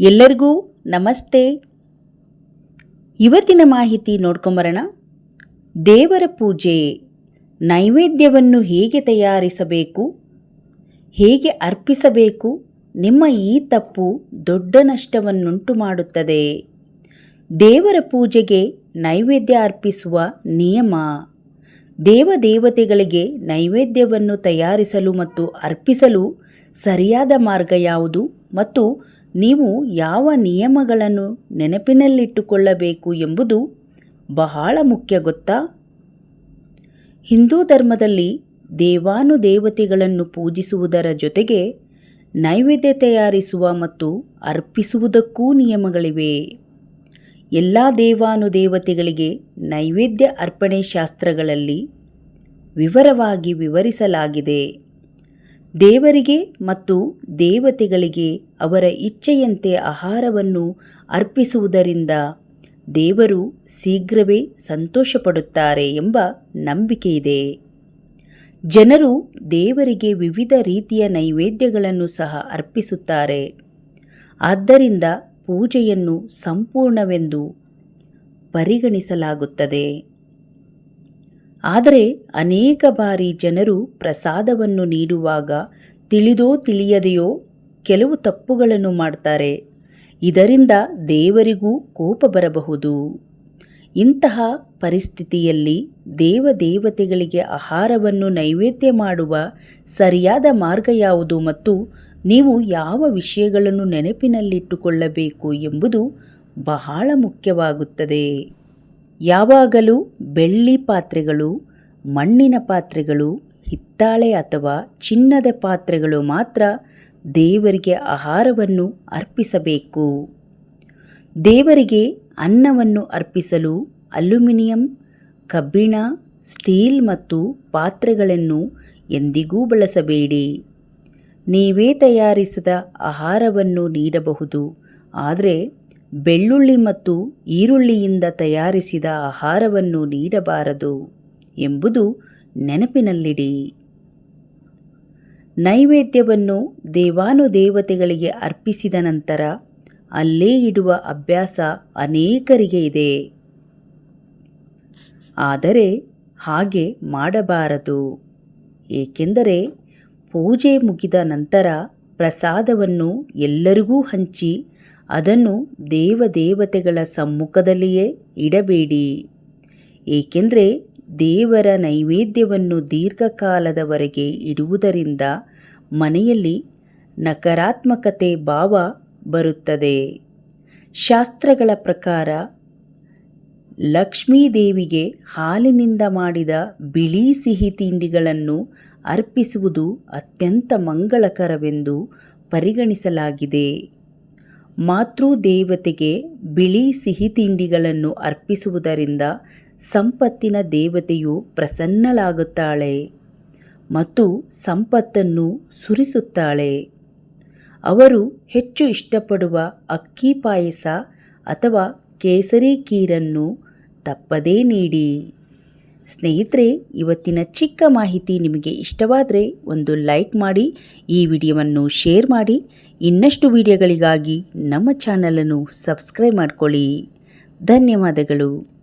ಎಲ್ಲರಿಗೂ ನಮಸ್ತೆ. ಇವತ್ತಿನ ಮಾಹಿತಿ ನೋಡ್ಕೊಂಬರೋಣ. ದೇವರ ಪೂಜೆ ನೈವೇದ್ಯವನ್ನು ಹೇಗೆ ತಯಾರಿಸಬೇಕು, ಹೇಗೆ ಅರ್ಪಿಸಬೇಕು, ನಿಮ್ಮ ಈ ತಪ್ಪು ದೊಡ್ಡ ನಷ್ಟವನ್ನುಂಟು ಮಾಡುತ್ತದೆ. ದೇವರ ಪೂಜೆಗೆ ನೈವೇದ್ಯ ಅರ್ಪಿಸುವ ನಿಯಮ. ದೇವದೇವತೆಗಳಿಗೆ ನೈವೇದ್ಯವನ್ನು ತಯಾರಿಸಲು ಮತ್ತು ಅರ್ಪಿಸಲು ಸರಿಯಾದ ಮಾರ್ಗ ಯಾವುದು ಮತ್ತು ನೀವು ಯಾವ ನಿಯಮಗಳನ್ನು ನೆನಪಿನಲ್ಲಿಟ್ಟುಕೊಳ್ಳಬೇಕು ಎಂಬುದು ಬಹಳ ಮುಖ್ಯ ಗೊತ್ತಾ? ಹಿಂದೂ ಧರ್ಮದಲ್ಲಿ ದೇವಾನುದೇವತೆಗಳನ್ನು ಪೂಜಿಸುವುದರ ಜೊತೆಗೆ ನೈವೇದ್ಯ ತಯಾರಿಸುವ ಮತ್ತು ಅರ್ಪಿಸುವುದಕ್ಕೂ ನಿಯಮಗಳಿವೆ. ಎಲ್ಲ ದೇವಾನುದೇವತೆಗಳಿಗೆ ನೈವೇದ್ಯ ಅರ್ಪಣೆ ಶಾಸ್ತ್ರಗಳಲ್ಲಿ ವಿವರವಾಗಿ ವಿವರಿಸಲಾಗಿದೆ. ದೇವರಿಗೆ ಮತ್ತು ದೇವತೆಗಳಿಗೆ ಅವರ ಇಚ್ಛೆಯಂತೆ ಆಹಾರವನ್ನು ಅರ್ಪಿಸುವುದರಿಂದ ದೇವರು ಶೀಘ್ರವೇ ಸಂತೋಷಪಡುತ್ತಾರೆ ಎಂಬ ನಂಬಿಕೆಯಿದೆ ಜನರು ದೇವರಿಗೆ ವಿವಿಧ ರೀತಿಯ ನೈವೇದ್ಯಗಳನ್ನು ಸಹ ಅರ್ಪಿಸುತ್ತಾರೆ. ಆದ್ದರಿಂದ ಪೂಜೆಯನ್ನು ಸಂಪೂರ್ಣವೆಂದು ಪರಿಗಣಿಸಲಾಗುತ್ತದೆ. ಆದರೆ ಅನೇಕ ಬಾರಿ ಜನರು ಪ್ರಸಾದವನ್ನು ನೀಡುವಾಗ ತಿಳಿದೋ ತಿಳಿಯದೆಯೋ ಕೆಲವು ತಪ್ಪುಗಳನ್ನು ಮಾಡ್ತಾರೆ. ಇದರಿಂದ ದೇವರಿಗೂ ಕೋಪ ಬರಬಹುದು. ಇಂತಹ ಪರಿಸ್ಥಿತಿಯಲ್ಲಿ ದೇವದೇವತೆಗಳಿಗೆ ಆಹಾರವನ್ನು ನೈವೇದ್ಯ ಮಾಡುವ ಸರಿಯಾದ ಮಾರ್ಗ ಯಾವುದು ಮತ್ತು ನೀವು ಯಾವ ವಿಷಯಗಳನ್ನು ನೆನಪಿನಲ್ಲಿಟ್ಟುಕೊಳ್ಳಬೇಕು ಎಂಬುದು ಬಹಳ ಮುಖ್ಯವಾಗುತ್ತದೆ. ಯಾವಾಗಲೂ ಬೆಳ್ಳಿ ಪಾತ್ರೆಗಳು, ಮಣ್ಣಿನ ಪಾತ್ರೆಗಳು ಹಿತ್ತಾಳೆ ಅಥವಾ ಚಿನ್ನದ ಪಾತ್ರೆಗಳು ಮಾತ್ರ ದೇವರಿಗೆ ಆಹಾರವನ್ನು ಅರ್ಪಿಸಬೇಕು. ದೇವರಿಗೆ ಅನ್ನವನ್ನು ಅರ್ಪಿಸಲು ಅಲ್ಯೂಮಿನಿಯಂ, ಕಬ್ಬಿಣ, ಸ್ಟೀಲ್ ಮತ್ತು ಪಾತ್ರೆಗಳನ್ನು ಎಂದಿಗೂ ಬಳಸಬೇಡಿ. ನೀವೇ ತಯಾರಿಸಿದ ಆಹಾರವನ್ನು ನೀಡಬಹುದು. ಆದರೆ ಬೆಳ್ಳುಳ್ಳಿ ಮತ್ತು ಈರುಳ್ಳಿಯಿಂದ ತಯಾರಿಸಿದ ಆಹಾರವನ್ನು ನೀಡಬಾರದು ಎಂಬುದು ನೆನಪಿನಲ್ಲಿಡಿ. ನೈವೇದ್ಯವನ್ನು ದೇವಾನುದೇವತೆಗಳಿಗೆ ಅರ್ಪಿಸಿದ ನಂತರ ಅಲ್ಲೇ ಇಡುವ ಅಭ್ಯಾಸ ಅನೇಕರಿಗೆ ಇದೆ. ಆದರೆ ಹಾಗೆ ಮಾಡಬಾರದು. ಏಕೆಂದರೆ ಪೂಜೆ ಮುಗಿದ ನಂತರ ಪ್ರಸಾದವನ್ನು ಎಲ್ಲರಿಗೂ ಹಂಚಿ ಅದನ್ನು ದೇವದೇವತೆಗಳ ಸಮ್ಮುಖದಲ್ಲಿಯೇ ಇಡಬೇಡಿ. ಏಕೆಂದರೆ ದೇವರ ನೈವೇದ್ಯವನ್ನು ದೀರ್ಘಕಾಲದವರೆಗೆ ಇಡುವುದರಿಂದ ಮನೆಯಲ್ಲಿ ನಕಾರಾತ್ಮಕತೆ ಭಾವ ಬರುತ್ತದೆ. ಶಾಸ್ತ್ರಗಳ ಪ್ರಕಾರ ಲಕ್ಷ್ಮೀದೇವಿಗೆ ಹಾಲಿನಿಂದ ಮಾಡಿದ ಬಿಳಿ ಸಿಹಿ ತಿಂಡಿಗಳನ್ನು ಅರ್ಪಿಸುವುದು ಅತ್ಯಂತ ಮಂಗಳಕರವೆಂದು ಪರಿಗಣಿಸಲಾಗಿದೆ. ಮಾತೃದೇವತೆಗೆ ಬಿಳಿ ಸಿಹಿ ತಿಂಡಿಗಳನ್ನು ಅರ್ಪಿಸುವುದರಿಂದ ಸಂಪತ್ತಿನ ದೇವತೆಯು ಪ್ರಸನ್ನಳಾಗುತ್ತಾಳೆ ಮತ್ತು ಸಂಪತ್ತನ್ನು ಸುರಿಸುತ್ತಾಳೆ. ಅವರು ಹೆಚ್ಚು ಇಷ್ಟಪಡುವ ಅಕ್ಕಿ ಪಾಯಸ ಅಥವಾ ಕೇಸರಿ ಕೀರನ್ನು ತಪ್ಪದೇ ನೀಡಿ. ಸ್ನೇಹಿತರೆ, ಇವತ್ತಿನ ಚಿಕ್ಕ ಮಾಹಿತಿ ನಿಮಗೆ ಇಷ್ಟವಾದರೆ ಒಂದು ಲೈಕ್ ಮಾಡಿ, ಈ ವಿಡಿಯೋವನ್ನು ಶೇರ್ ಮಾಡಿ, ಇನ್ನಷ್ಟು ವಿಡಿಯೋಗಳಿಗಾಗಿ ನಮ್ಮ ಚಾನಲನ್ನು ಸಬ್ಸ್ಕ್ರೈಬ್ ಮಾಡಿಕೊಳ್ಳಿ. ಧನ್ಯವಾದಗಳು.